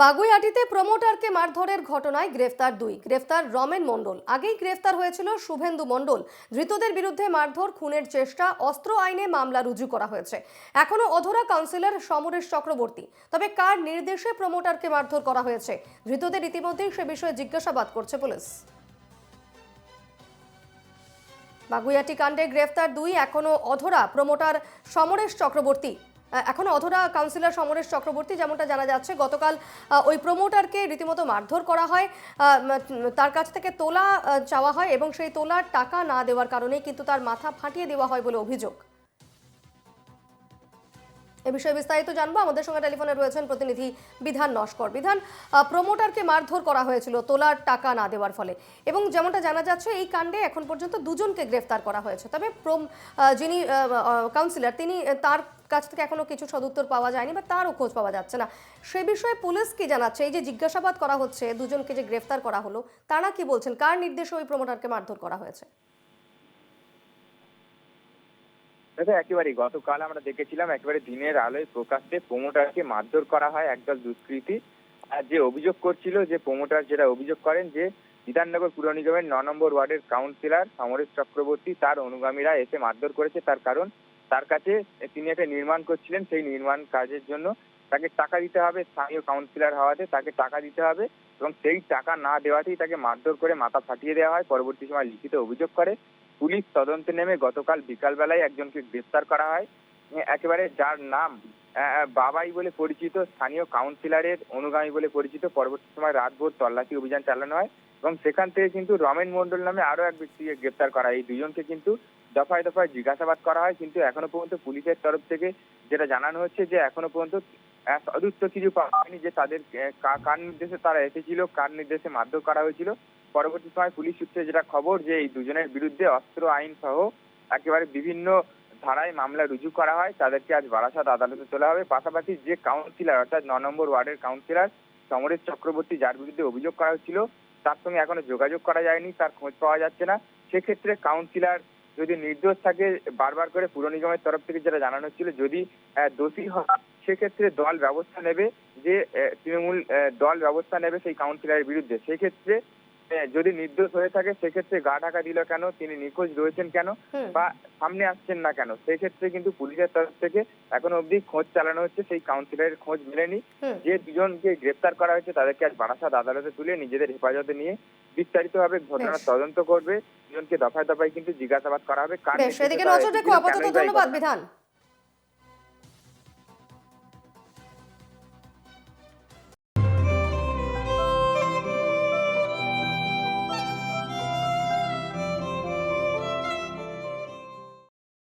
বাগুইআটিতে প্রমোটারকে মারধরের ঘটনায় গ্রেফতার দুই। গ্রেফতার রমেন মণ্ডল। আগেই গ্রেফতার হয়েছিল শুভেন্দু মণ্ডল। ধৃতদের বিরুদ্ধে মারধর, খুনের চেষ্টা, অস্ত্র আইনে মামলা রুজু করা হয়েছে। এখনও অধরা কাউন্সিলর সমরেশ চক্রবর্তী। তবে কার নির্দেশে প্রমোটারকে মারধর করা হয়েছে? ধৃতদের ইতিমধ্যেই সে বিষয়ে জিজ্ঞাসাবাদ করছে পুলিশ। বাগুইয়াটি কাণ্ডে গ্রেফতার দুই এখনও অধরা প্রমোটার সমরেশ চক্রবর্তী। এখনও অধরা কাউন্সিলর সমরেশ চক্রবর্তী যেমনটা জানা যাচ্ছে, গতকাল ওই প্রমোটারকে রীতিমতো মারধর করা হয়। তার কাছ থেকে তোলা চাওয়া হয় এবং সেই তোলার টাকা না দেওয়ার কারণেই কিন্তু তার মাথা ফাটিয়ে দেওয়া হয় বলে অভিযোগ। এ বিষয়ে বিস্তারিত জানব। আমাদের সঙ্গে টেলিফোনে রয়েছেন প্রতিনিধি বিধান নস্কর। বিধান প্রমোটারকে মারধর করা হয়েছিল, তোলার টাকা না দেওয়ার ফলে। এবং যেমনটা জানা যাচ্ছে, এই কাণ্ডে এখন পর্যন্ত দুজনকে গ্রেফতার করা হয়েছে। তবে প্রম- যিনি কাউন্সিলর তিনি তার কাছ থেকে এখনও কিছু সদুত্তর পাওয়া যায়নি, বা তারও খোঁজ পাওয়া যাচ্ছে না। সে বিষয়ে পুলিশ কি জানাচ্ছে? এই যে জিজ্ঞাসাবাদ করা হচ্ছে, দুজনকে যে গ্রেফতার করা হলো, তারা কি বলছেন? কার নির্দেশে ওই প্রমোটারকে মারধর করা হয়েছে? দেখো একেবারেই গতকাল আমরা দেখেছিলাম একেবারে দিনের আলোয় প্রকাশ্যে প্রমোটারকে মারধর করা হয় একদল দুষ্কৃতী। আর যে অভিযোগ করছিল যে প্রমোটার যেটা অভিযোগ করেন যে বিধাননগর পুর নিগমের ন নম্বর ওয়ার্ডের কাউন্সিলর সমরেশ চক্রবর্তী তার অনুগামীরা এসে মারধর করেছে। তার কারণ তার কাছে তিনি একটা নির্মাণ করছিলেন। সেই নির্মাণ কাজের জন্য তাকে টাকা দিতে হবে। স্থানীয় কাউন্সিলর হওয়াতে তাকে টাকা দিতে হবে এবং সেই টাকা না দেওয়াতেই তাকে মারধর করে মাথা ফাটিয়ে দেওয়া হয়। পরবর্তী সময় লিখিত অভিযোগ করে। পুলিশ তদন্তে নেমে গতকাল বিকালবেলায় একজনকে গ্রেফতার করা হয়। একেবারে যার নাম বাবাই বলে পরিচিত স্থানীয় কাউন্সিলরের অনুগামী বলে পরিচিত পরবর্তী সময় রাতভর তল্লাশি অভিযান চালানো হয় এবং সেখান থেকে কিন্তু রমেন মন্ডল নামে আরও এক ব্যক্তিকে গ্রেফতার করা হয়। এই দুজনকে কিন্তু দফায় দফায় জিজ্ঞাসাবাদ করা হয়। কিন্তু এখনও পর্যন্ত পুলিশের তরফ থেকে যেটা জানানো হচ্ছে যে এখনও পর্যন্ত আহ, সদুত্ত কিছু পাওয়া হয়নি যে তাদের কার নির্দেশে তারা এসেছিল কার নির্দেশে মারধর করা হয়েছিল। পরবর্তী সময় পুলিশ সূত্রে যেটা খবর যে এই দুজনের বিরুদ্ধে অস্ত্র, আইন সহ একেবারে বিভিন্ন ধারায় মামলা রুজু করা হয়, তাদেরকে আজ বারাসাত আদালতে তোলা হবে। পাশাপাশি যে কাউন্সিলর অর্থাৎ ন নম্বর ওয়ার্ডের কাউন্সিলর সমরেশ চক্রবর্তী, যার বিরুদ্ধে অভিযোগ করা হচ্ছিল, তার সঙ্গে এখনও যোগাযোগ করা যায়নি, তার খোঁজ পাওয়া যাচ্ছে না। সেক্ষেত্রে কাউন্সিলর যদি নির্দোষ থাকে, বারবার করে পুর নিগমের তরফ থেকে যেটা জানানো হচ্ছিল, যদি দোষী হয়, সেক্ষেত্রে দল ব্যবস্থা নেবে যে তৃণমূল দল ব্যবস্থা নেবে সেই কাউন্সিলরের বিরুদ্ধে। সেক্ষেত্রে যদি নির্দোষ হয়ে থাকে সেক্ষেত্রে গা ঢাকা দিল কেন? তিনি নিখোঁজ রয়েছেন কেন? বা সামনে আসছেন না কেন? সেই ক্ষেত্রে কিন্তু পুলিশের তরফ থেকে এখনও অবধি খোঁজ চালানো হচ্ছে সেই কাউন্সিলরের খোঁজ মেলেনি। যে দুজনকে গ্রেপ্তার করা হয়েছে তাদেরকে আজ বারাসাত আদালতে তুলে নিজেদের হেফাজতে নিয়ে বিস্তারিতভাবে ঘটনার বেশ। তদন্ত করবে। দুজনকে দফায় দফায় কিন্তু জিজ্ঞাসাবাদ করা হবে। কার এদিকে নজর রেখো আপাতত কেনই বা এই ধন্যবাদ বিধান।